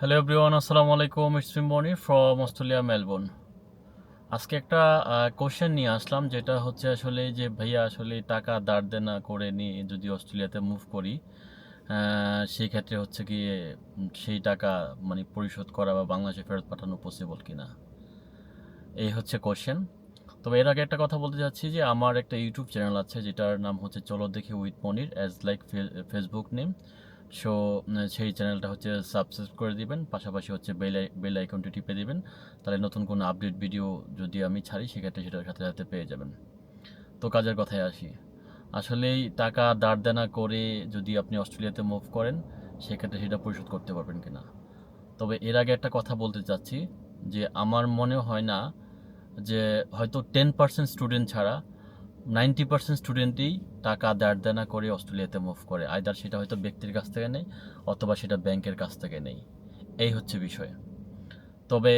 Hello everyone আসসালামু আলাইকুম it's Moni from Australia Melbourne আজকে একটা কোশ্চেন নিয়ে আসলাম, যেটা হচ্ছে আসলে যে ভাইয়া আসলে টাকা দাঁড় দেনা করে নিয়ে যদি অস্ট্রেলিয়াতে মুভ করি সেই ক্ষেত্রে হচ্ছে কি সেই টাকা মানে পরিশোধ করা বা বাংলাদেশে ফেরত পাঠানো পসিবল কি না এই হচ্ছে কোশ্চেন তবে এর আগে একটা কথা বলতে চাচ্ছি যে, আমার একটা ইউটিউব চ্যানেল আছে, যেটার নাম হচ্ছে চলো দেখি with Monir as like Facebook name so সেই চ্যানেলটা হচ্ছে সাবস্ক্রাইব করে দিবেন, পাশাপাশি হচ্ছে বেল বেল আইকনটি টিপে দিবেন, তাহলে নতুন কোনো আপডেট ভিডিও যদি আমি ছাড়ি, সেক্ষেত্রে সেটার সাথে সাথে পেয়ে যাবেন। তো কাজের কথায় আসি। আসলেই টাকা দাঁড় দেনা করে যদি আপনি অস্ট্রেলিয়াতে মুভ করেন, সেক্ষেত্রে সেটা পরিশোধ করতে পারবেন কিনা? তবে এর আগে একটা কথা বলতে চাচ্ছি, যে আমার মনে হয় না যে হয়তো টেন পার্সেন্ট স্টুডেন্ট ছাড়া নাইনটি পার্সেন্ট স্টুডেন্টই টাকা দাঁড় দেনা করে অস্ট্রেলিয়াতে মুভ করে। আয়দার সেটা হয়তো ব্যক্তির কাছ থেকে নেই, অথবা সেটা ব্যাংকের কাছ থেকে নেই। এই হচ্ছে বিষয়। তবে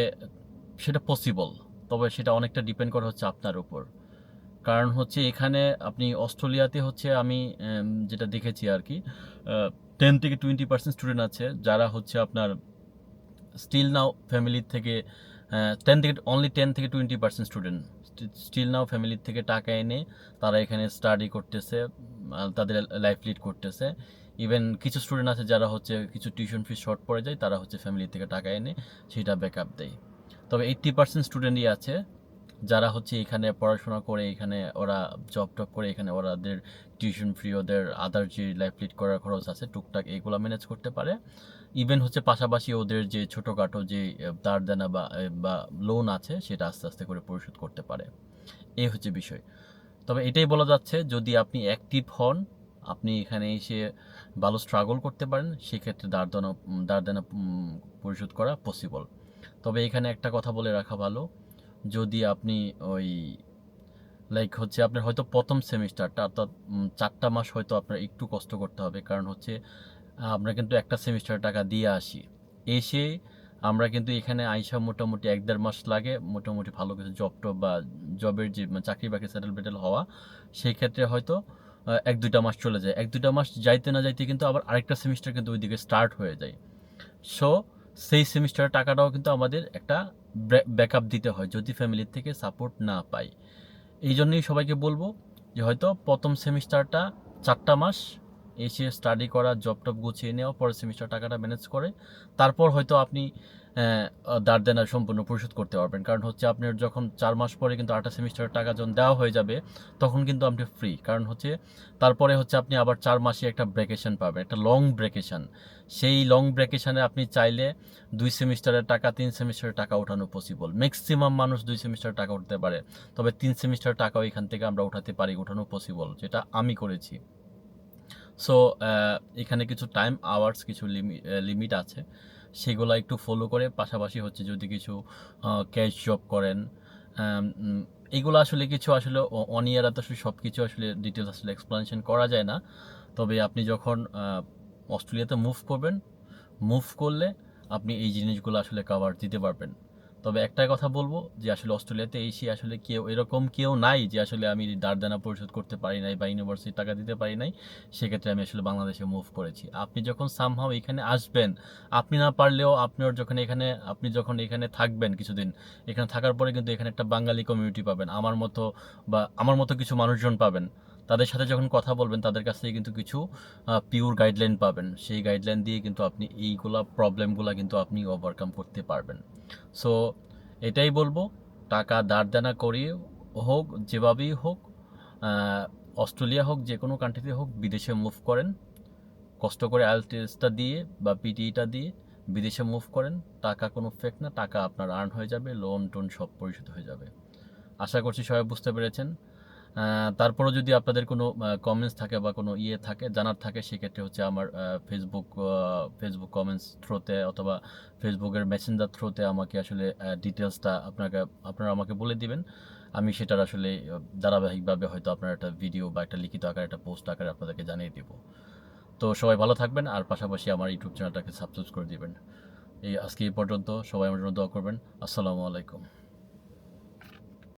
সেটা পসিবল তবে সেটা অনেকটা ডিপেন্ড করে হচ্ছে আপনার উপর। কারণ হচ্ছে এখানে আপনি অস্ট্রেলিয়াতে হচ্ছে আমি যেটা দেখেছি আর কি টেন থেকে টোয়েন্টি পার্সেন্ট স্টুডেন্ট আছে, যারা হচ্ছে আপনার স্টিল নাও ফ্যামিলির থেকে টেন থেকে অনলি টেন থেকে twenty percent student still now ফ্যামিলির থেকে টাকা এনে তারা এখানে স্টাডি করতেছে তাদের লাইফ লিড করতেছে। ইভেন কিছু স্টুডেন্ট আছে যারা হচ্ছে কিছু টিউশন ফিস শর্ট পড়ে যায়, তারা হচ্ছে ফ্যামিলি থেকে টাকা এনে সেটা ব্যাকআপ দেয়। তবে এইট্টি পার্সেন্ট স্টুডেন্টই আছে যারা হচ্ছে এখানে পড়াশোনা করে, এখানে ওরা জব টব করে, এখানে ওরাদের টিউশন ফ্রি ওদের আদার যে লাইফ লিড করার খরচ আছে, টুকটাক এগুলো ম্যানেজ করতে পারে। ইভেন হচ্ছে পাশাপাশি ওদের যে ছোটোখাটো যে দাঁড় দেনা বা বা লোন আছে, সেটা আস্তে আস্তে করে পরিশোধ করতে পারে। এই হচ্ছে বিষয়। তবে এটাই বলা যাচ্ছে, যদি আপনি অ্যাক্টিভ হন, আপনি এখানে এসে ভালো স্ট্রাগল করতে পারেন, সেক্ষেত্রে দাঁড় দেনা দাঁড় দেনা পরিশোধ করা পসিবল তবে এখানে একটা কথা বলে রাখা ভালো, যদি আপনি ওই লাইক হচ্ছে আপনার হয়তো প্রথম সেমিস্টারটা অর্থাৎ চারটা মাস হয়তো আপনার একটু কষ্ট করতে হবে। কারণ হচ্ছে আমরা কিন্তু একটা সেমিস্টার টাকা দিয়ে আসি। এসে আমরা কিন্তু এখানে আইসা মোটামুটি এক দেড় মাস লাগে, মোটামুটি ভালো কিছু জব টব বা জবের যে মানে চাকরি বাকরি সেটেল বেটেল হওয়া, সেই ক্ষেত্রে হয়তো এক দুইটা মাস চলে যায়। এক দুইটা মাস যাইতে না যাইতে কিন্তু আবার আরেকটা সেমিস্টার কিন্তু ওইদিকে স্টার্ট হয়ে যায়। সো সেই সেমিস্টারের টাকাটাও কিন্তু আমাদের একটা ব্যাকআপ দিতে হয়, যদি ফ্যামিলির থেকে সাপোর্ট না পাই। এই জন্যই সবাইকে বলব যে হয়তো প্রথম সেমিস্টারটা চারটা মাস এসে স্টাডি করা জব টব গুছিয়ে নেওয়া, পরের সেমিস্টার টাকাটা ম্যানেজ করে, তারপর হয়তো আপনি দাঁড় দেনা সম্পূর্ণ পরিশোধ করতে পারবেন। কারণ হচ্ছে আপনার যখন চার মাস পরে কিন্তু আটটা সেমিস্টারের টাকা যখন দেওয়া হয়ে যাবে, তখন কিন্তু আপনি ফ্রি কারণ হচ্ছে, তারপরে হচ্ছে আপনি আবার চার মাসে একটা ব্রেকেশন পাবেন, একটা লং ব্রেকেশন সেই লং ব্রেকেশনে আপনি চাইলে দুই সেমিস্টারের টাকা, তিন সেমিস্টারের টাকা ওঠানো পসিবল ম্যাক্সিমাম মানুষ দুই সেমিস্টার টাকা উঠতে পারে, তবে তিন সেমিস্টার টাকাও এখান থেকে আমরা উঠাতে পারি ওঠানো পসিবল যেটা আমি করেছি। সো এখানে কিছু টাইম আওয়ার্স কিছু লিমিট আছে। সেগুলো একটু ফলো করে, পাশাপাশি হচ্ছে যদি কিছু ক্যাশ জব করেন এগুলো আসলে কিছু আসলে অন ইয়ার তো আসলে সব কিছু আসলে ডিটেলস আসলে এক্সপ্লেনেশন করা যায় না। তবে আপনি যখন অস্ট্রেলিয়াতে মুভ করবেন মুভ করলে আপনি এই জিনিসগুলো আসলে কভার দিতে পারবেন। তবে একটাই কথা বলব যে আসলে অস্ট্রেলিয়াতে এসে আসলে কেউ, এরকম কেউ নাই যে আসলে আমি দারদানা পরিশোধ করতে পারি নাই বা ইউনিভার্সিটি টাকা দিতে পারি নাই, সেক্ষেত্রে আমি আসলে বাংলাদেশে মুভ করেছি। আপনি যখন সামহাও এখানে আসবেন, আপনি না পারলেও আপনার যখন এখানে, আপনি যখন এখানে থাকবেন কিছুদিন, এখানে থাকার পরে কিন্তু এখানে একটা বাঙালি কমিউনিটি পাবেন। আমার মতো বা আমার মতো কিছু মানুষজন পাবেন। তাদের সাথে যখন কথা বলবেন, তাদের কাছ থেকে কিন্তু কিছু পিওর গাইডলাইন পাবেন। সেই গাইডলাইন দিয়ে কিন্তু আপনি এইগুলা প্রবলেমগুলো কিন্তু আপনি ওভারকাম করতে পারবেন। সো এটাই বলব, টাকা দাঁড় দেনা করিয়ে হোক, যেভাবেই হোক অস্ট্রেলিয়া হোক, যে কোনো কান্ট্রিতে হোক, বিদেশে মুভ করেন। কষ্ট করে আইএলটিএসটা দিয়ে বা পিটিইটা দিয়ে বিদেশে মুভ করেন। টাকা কোনো ফেক না, টাকা আপনার আর্ন হয়ে যাবে লোন টোন সব পরিশোধ হয়ে যাবে। আশা করছি সবাই বুঝতে পেরেছেন। তারপরেও যদি আপনাদের কোনো কমেন্টস থাকে বা কোনো ইয়ে থাকে, জানার থাকে, সেক্ষেত্রে হচ্ছে আমার ফেসবুক ফেসবুক কমেন্টস থ্রোতে অথবা ফেসবুকের মেসেঞ্জার থ্রোতে আমাকে আসলে ডিটেলসটা আপনাকে, আপনারা আমাকে বলে দিবেন। আমি সেটার আসলে ধারাবাহিকভাবে হয়তো আপনার একটা ভিডিও বা একটা লিখিত আকারে, একটা পোস্ট আকারে আপনাদেরকে জানিয়ে দিব। তো সবাই ভালো থাকবেন, আর পাশাপাশি আমার ইউটিউব চ্যানেলটাকে সাবস্ক্রাইব করে দিবেন। এই আজকে এই পর্যন্ত সবাই আমার জন্য দোয়া করবেন। আসসালামু আলাইকুম।